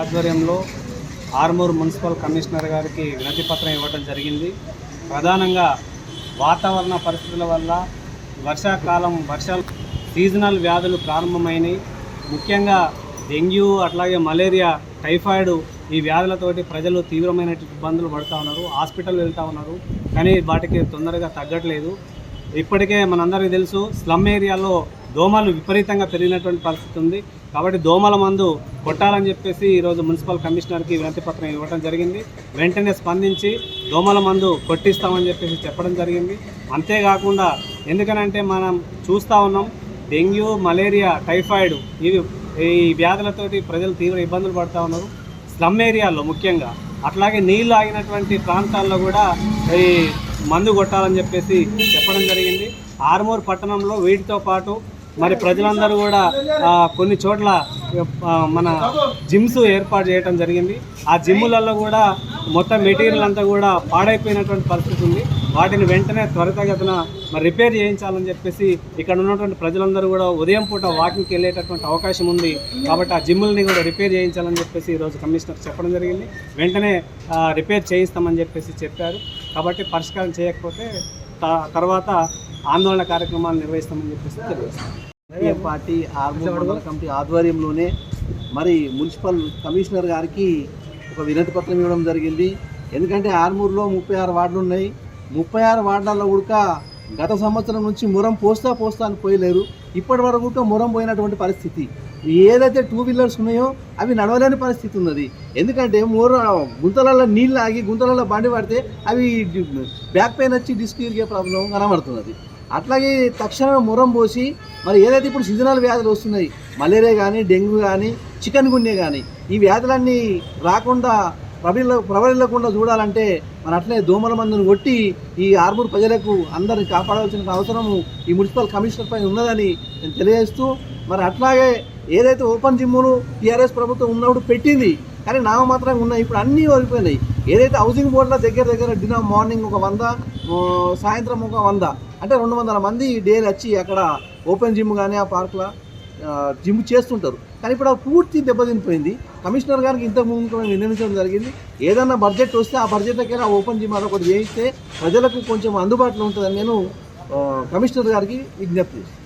ఆధ్వర్యంలో Armoor municipal commissioner గారికి వినతి పత్రం ఇవ్వడం జరిగింది. ప్రధానంగా వాతావరణ పరిస్థితుల వల్ల వర్షాకాలం వర్షాలు సీజనల్ వ్యాధులు ప్రారంభమైనవి ముఖ్యంగా డెంగ్యూ అట్లాగే మలేరియా టైఫాయిడ్ ఈ వ్యాధులతోటి ప్రజలు తీవ్రమైన ఇబ్బందులు పడుతూ ఉన్నారు హాస్పిటల్ వెళ్తూ ఉన్నారు. కానీ వాటికి తొందరగా తగ్గట్లేదు. ఇప్పటికే మనందరికీ తెలుసు స్లమ్ ఏరియాలో దోమలు విపరీతంగా పెరిగినటువంటి పరిస్థితి ఉంది. కాబట్టి దోమల మందు కొట్టాలని చెప్పేసి ఈరోజు మున్సిపల్ కమిషనర్కి వినతి పత్రం ఇవ్వడం జరిగింది. వెంటనే స్పందించి దోమల మందు కొట్టిస్తామని చెప్పేసి చెప్పడం జరిగింది. అంతేకాకుండా ఎందుకనంటే మనం చూస్తూ ఉన్నాం డెంగ్యూ మలేరియా టైఫాయిడ్ ఇవి ఈ వ్యాధులతోటి ప్రజలు తీవ్ర ఇబ్బందులు పడుతూ ఉన్నారు. స్లమ్ ఏరియాల్లో ముఖ్యంగా. అట్లాగే నీళ్ళు ఆగినటువంటి ప్రాంతాల్లో కూడా ఈ మందు కొట్టాలని చెప్పేసి చెప్పడం జరిగింది. ఆర్మూర్ పట్టణంలో వీటితో పాటు మరి ప్రజలందరూ కూడా కొన్ని చోట్ల మన జిమ్స్ ఏర్పాటు చేయడం జరిగింది. ఆ జిమ్ములలో కూడా మొత్తం మెటీరియల్ అంతా కూడా పాడైపోయినటువంటి పరిస్థితి ఉంది. వాటిని వెంటనే త్వరితగతిన మరి రిపేర్ చేయించాలని చెప్పేసి ఇక్కడ ఉన్నటువంటి ప్రజలందరూ కూడా ఉదయం పూట వాకింగ్కి వెళ్ళేటటువంటి అవకాశం ఉంది. కాబట్టి ఆ జిమ్ముల్ని కూడా రిపేర్ చేయించాలని చెప్పేసి ఈరోజు కమిషనర్ చెప్పడం జరిగింది. వెంటనే రిపేర్ చేయిస్తామని చెప్పేసి చెప్పారు. కాబట్టి పరిష్కారం చేయకపోతే త- తర్వాత ఆందోళన కార్యక్రమాలు నిర్వహిస్తామని చెప్పేసి తెలియజేస్తాం. పార్టీ ఆర్మూర్ మండల కమిటీ ఆధ్వర్యంలోనే మరి మున్సిపల్ కమిషనర్ గారికి ఒక వినతి పత్రం ఇవ్వడం జరిగింది. ఎందుకంటే ఆర్మూర్లో ముప్పై ఆరు వార్డులు ఉన్నాయి ముప్పై ఆరు వార్డాల్లో ఉడక గత సంవత్సరం నుంచి మురం పోస్తా పోస్తా అని పోయలేరు. ఇప్పటి వరకు కూడా మురం పోయినటువంటి పరిస్థితి. ఏదైతే టూ వీలర్స్ ఉన్నాయో అవి నడవలేని పరిస్థితి ఉన్నది. ఎందుకంటే మూర గుంతలలో నీళ్ళు ఆగి గుంతలలో బండి పడితే అవి బ్యాక్ పెయిన్ వచ్చి డిస్క్ ఇరిగే ప్రాబ్లం కనబడుతున్నది. అట్లాగే తక్షణమే మురం పోసి మరి ఏదైతే ఇప్పుడు సీజనల్ వ్యాధులు వస్తున్నాయి మలేరియా కానీ డెంగ్యూ కానీ చికెన్ గున్యా కానీ ఈ వ్యాధులన్నీ రాకుండా ప్రబల ప్రబలకుండా చూడాలంటే మన అట్లే దోమల మందును కొట్టి ఈ ఆర్మూర్ ప్రజలకు అందరిని కాపాడవలసిన అవసరము ఈ మున్సిపల్ కమిషనర్ పైన ఉన్నదని నేను తెలియజేస్తూ మరి అట్లాగే ఏదైతే ఓపెన్ జిమ్ను టీఆర్ఎస్ ప్రభుత్వం ఉన్నప్పుడు పెట్టింది కానీ నామమాత్రంగా ఉన్నాయి ఇప్పుడు అన్నీ ఓడిపోయినాయి. ఏదైతే హౌసింగ్ బోర్డుల దగ్గర దగ్గర డిన్నర్ మార్నింగ్ ఒక వంద సాయంత్రం ఒక వంద అంటే రెండు వందల మంది డేలు వచ్చి అక్కడ ఓపెన్ జిమ్ కానీ ఆ పార్క్లో జిమ్ చేస్తుంటారు. కానీ ఇప్పుడు అది పూర్తి దెబ్బతినిపోయింది. కమిషనర్ గారికి ఇంతకు ముందు కూడా నిర్ణయించడం జరిగింది. ఏదన్నా బడ్జెట్ వస్తే ఆ బడ్జెట్ ఆ ఓపెన్ జిమ్ ఒకటి చేయిస్తే ప్రజలకు కొంచెం అందుబాటులో ఉంటుందని నేను కమిషనర్ గారికి విజ్ఞప్తి చేస్తాను